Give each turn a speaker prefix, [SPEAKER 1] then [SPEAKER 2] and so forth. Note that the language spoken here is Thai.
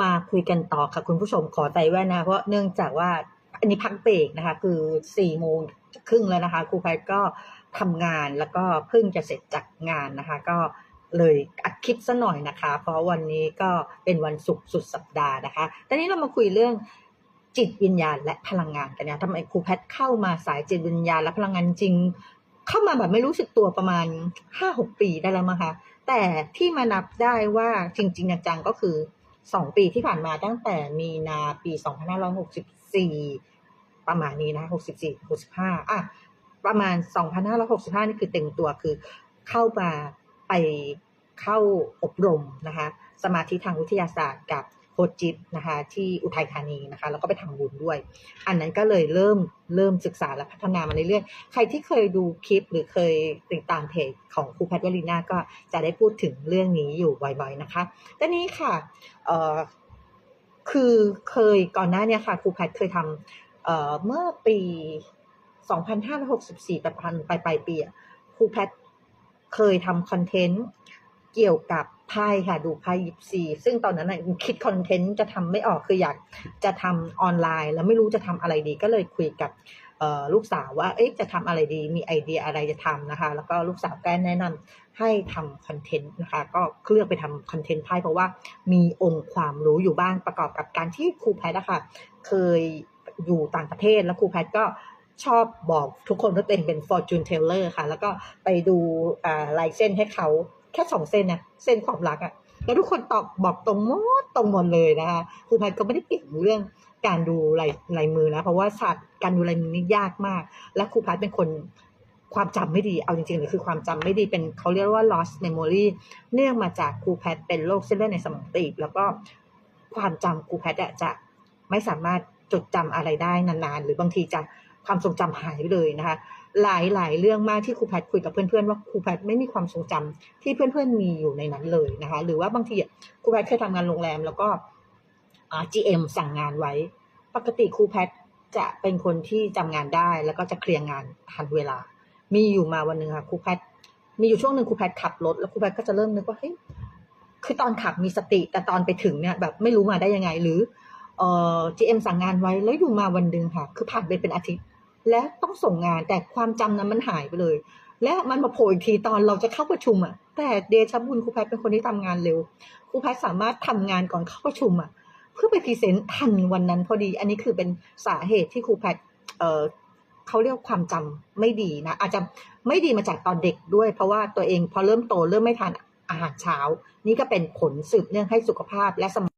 [SPEAKER 1] มาคุยกันต่อค่ะคุณผู้ชมขอใจแว่นนะเพราะเนื่องจากว่าอันนี้พักเบรกนะคะ คือสี่โมงครึ่งแล้วนะคะครูแพทย์ก็ทำงานแล้วก็เพิ่งจะเสร็จจากงานนะคะ ก็เลยอัดคลิปซะหน่อยนะคะ เพราะวันนี้ก็เป็นวันศุกร์สุดสัปดาห์นะคะ ตอนนี้เรามาคุยเรื่องจิตวิญญาณและพลังงานกันนะทำไมครูแพทย์เข้ามาสายจิตวิญญาณและพลังงานจริง เข้ามาแบบไม่รู้สึกตัวประมาณห้าหกปีได้แล้วมั้งคะแต่ที่มานับได้ว่าจริงๆจังก็คือ สองปีที่ผ่านมาตั้งแต่มีนาปีสองพันห้าร้อยหกสิบสี่ประมาณนี้นะหกสิบสี่หกสิบห้าอะประมาณสองพันห้าร้อยหกสิบห้านี่คือเต็มตัวคือเข้ามาไปเข้าอบรมนะคะสมาธิทางวิทยาศาสตร์กับ คจิตนะคะ ที่อุทัยธานีนะคะ แล้วก็ไปทำบุญด้วย อันนั้นก็เลยเริ่มเริ่มศึกษาและพัฒนามาเรื่อยๆ ใครที่เคยดูคลิปหรือเคยติดตามเพจของครูแพทย์วลีนาก็จะได้พูดถึงเรื่องนี้อยู่บ่อยๆนะคะแต่นี้ค่ะเอ่อคือเคยก่อนหน้าเนี้ค่ะครูแพทย์เคยทำเอ่อเมื่อปี 2564ประมาณปลายปลายปีครูแพทย์เคยทำคอนเทนต์เกี่ยวกับ ไพ่ค่ะ ดูไพ่ยิปซีซึ่งตอนนั้นน่ะคิดคอนเทนต์จะทำไม่ออกคืออยากจะทำออนไลน์ แล้วไม่รู้จะทำอะไรดีก็เลยคุยกับลูกสาวว่าเอ๊ะจะทำอะไรดีมีไอเดียอะไรจะทำนะคะ แล้วก็ลูกสาวก็แนะนำให้ทำคอนเทนต์นะคะ ก็เคลือกไปทำคอนเทนต์ไพ่เพราะว่ามีองค์ความรู้อยู่บ้างประกอบกับการที่ครูแพทย์อะคะ เคยอยู่ต่างประเทศแล้วครูแพทย์ก็ชอบบอกทุกคนว่าตัวเองเป็น fortune teller ค่ะ แล้วก็ไปดูลายเส้นให้เขา แค่สองเส้นนะเส้นความรักอะแล้วทุกคนตอบบอกตรงหมดตรงหมดเลยนะคะครูแพทย์ก็ไม่ได้เก่งเรื่องการดูลายลายมือนะเพราะว่าศาสตร์การดูลายมือนี่ยากมาก และครูแพทย์เป็นคนความจำไม่ดี เอาจริงๆเลยคือความจำไม่ดีเป็นเขาเรียกว่า lost memory เนื่องมาจากครูแพทย์เป็นโรคเส้นเลือดในสมองตีบ แล้วก็ความจำครูแพทย์จะไม่สามารถจดจำอะไรได้นานๆ หรือบางทีจะ ความทรงจำหายไปเลยนะคะ หลายหลายเรื่องมากที่ครูแพทย์คุยกับเพื่อนๆว่าครูแพทย์ไม่มีความทรงจำที่เพื่อนๆมีอยู่ในนั้นเลยนะคะ หรือว่าบางทีครูแพทย์เคยทำงานโรงแรม แล้วก็ GM สั่งงานไว้ ปกติครูแพทย์จะเป็นคนที่จำงานได้ แล้วก็จะเคลียร์งานทันเวลา มีอยู่มาวันหนึ่งค่ะครูแพทย์มีอยู่ช่วงหนึ่งครูแพทย์ขับรถแล้วครูแพทย์ก็จะเริ่มนึกว่าเฮ้ยคือตอนขับมีสติแต่ตอนไปถึงเนี่ยแบบไม่รู้มาได้ยังไงหรือ เอ่อ GM สั่งงานไว้แล้วอยู่มาวันหนึ่งค่ะ คือผ่านไปเป็นอาทิตย์ และต้องส่งงานแต่ความจำนั้นมันหายไปเลย และมันมาโผล่อีกทีตอนเราจะเข้าประชุมอะ แต่เดชะบุญครูแพทย์เป็นคนที่ทำงานเร็วครูแพทย์สามารถทำงานก่อนเข้าประชุมอะ เพื่อไปพรีเซนต์ทันวันนั้นพอดี อันนี้คือเป็นสาเหตุที่ครูแพทย์เอ่อเขาเรียกความจำไม่ดีนะ อาจจะไม่ดีมาจากตอนเด็กด้วย เพราะว่าตัวเองพอเริ่มโตเริ่มไม่ทานอาหารเช้า นี่ก็เป็นผลสืบเนื่องให้สุขภาพและสมอง